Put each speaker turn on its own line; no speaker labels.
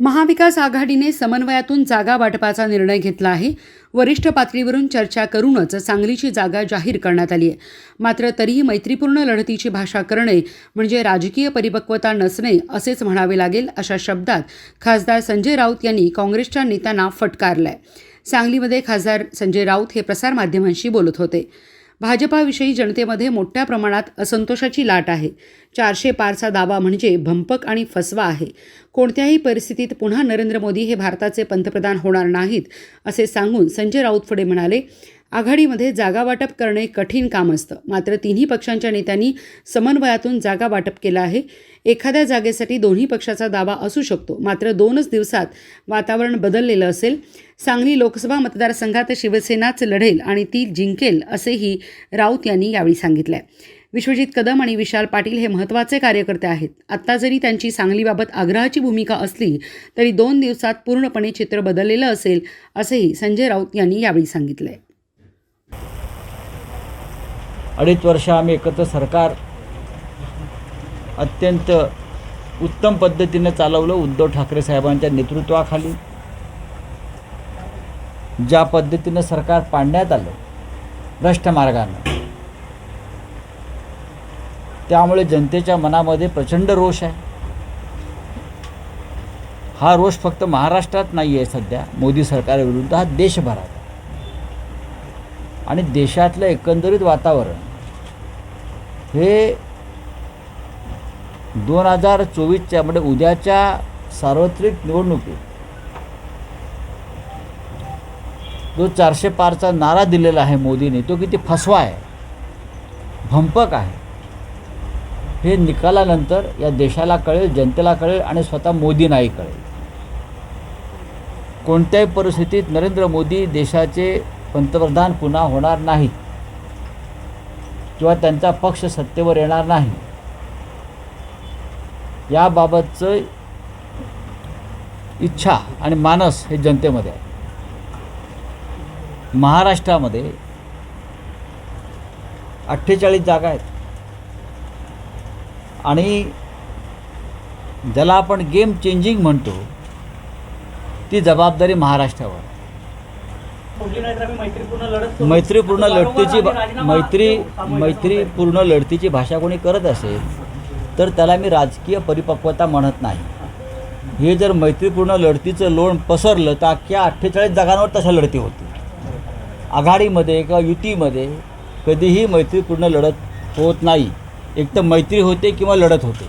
महाविकास आघाडीने समन्वयातून जागा वाटपाचा निर्णय घेतला आहे. वरिष्ठ पातळीवरून चर्चा करूनच सांगलीची जागा जाहीर करण्यात आली आहे. मात्र तरीही मैत्रीपूर्ण लढतीची भाषा करणे म्हणजे राजकीय परिपक्वता नसणे असेच म्हणावे लागेल अशा शब्दात खासदार संजय राऊत यांनी काँग्रेसच्या नेत्यांना फटकारलाय. सांगलीमध्ये खासदार संजय राऊत हे प्रसारमाध्यमांशी बोलत होते. भाजपाविषयी जनतेमध्ये मोठ्या प्रमाणात असंतोषाची लाट आहे. चारशे पारचा दावा म्हणजे भंपक आणि फसवा आहे. कोणत्याही परिस्थितीत पुन्हा नरेंद्र मोदी हे भारताचे पंतप्रधान होणार नाहीत असे सांगून संजय राऊत पुढे म्हणाले आघाडीमध्ये जागा वाटप करणे कठीण काम असतं. मात्र तिन्ही पक्षांच्या नेत्यांनी समन्वयातून जागा वाटप केलं आहे. एखाद्या जागेसाठी दोन्ही पक्षाचा दावा असू शकतो. मात्र दोनच दिवसात वातावरण बदललेलं असेल. सांगली लोकसभा मतदारसंघात शिवसेनाच लढेल आणि ती जिंकेल असेही राऊत यांनी यावेळी सांगितलं विश्वजित कदम आणि विशाल पाटील हे महत्त्वाचे कार्यकर्ते आहेत. आत्ता जरी त्यांची सांगलीबाबत आग्रहाची भूमिका असली तरी दोन दिवसात पूर्णपणे चित्र बदललेलं असेल असेही संजय राऊत यांनी यावेळी सांगितलं आहे
अडीच वर्ष आम्ही एकत्र सरकार अत्यंत उत्तम पद्धतीने चालवलं. उद्धव ठाकरे साहेबांच्या नेतृत्वाखाली ज्या पद्धतीनं सरकार पाडण्यात आलं भ्रष्ट मार्गानं. त्यामुळे जनतेच्या मनामध्ये प्रचंड रोष आहे. हा रोष फक्त महाराष्ट्रात नाही आहे सध्या. मोदी सरकारविरुद्ध हा देशभरात. आणि देशातलं एकंदरीत वातावरण हे दोन हजार चोवीसच्या म्हणजे उद्याच्या सार्वत्रिक निवडणुकीत जो चारशे पारचा नारा दिलेला आहे मोदीने तो किती फसवा आहे भंपक आहे हे निकालानंतर या देशाला कळेल जनतेला कळेल आणि स्वतः मोदींनाही कळेल. कोणत्याही परिस्थितीत नरेंद्र मोदी देशाचे पंतप्रधान पुन्हा होणार नाहीत. किंवा त्यांचा पक्ष सत्तेवर येणार नाही. याबाबतचं इच्छा आणि मानस हे जनतेमध्ये आहे. महाराष्ट्रामध्ये अठ्ठेचाळीस जागा आहेत. आणि ज्याला आपण गेम चेंजिंग म्हणतो ती जबाबदारी महाराष्ट्रावर मैत्रीपूर्ण लढतीची मैत्री मैत्रीपूर्ण लढतीची भाषा कोणी करत असेल तर त्याला मी राजकीय परिपक्वता म्हणत नाही. हे जर मैत्रीपूर्ण लढतीचं लोण पसरलं तर अख्ख्या अठ्ठेचाळीस जागांवर तशा लढती होती आघाडीमध्ये किंवा युतीमध्ये कधीही मैत्रीपूर्ण लढत होत नाही. एक तर मैत्री होते किंवा लढत होते.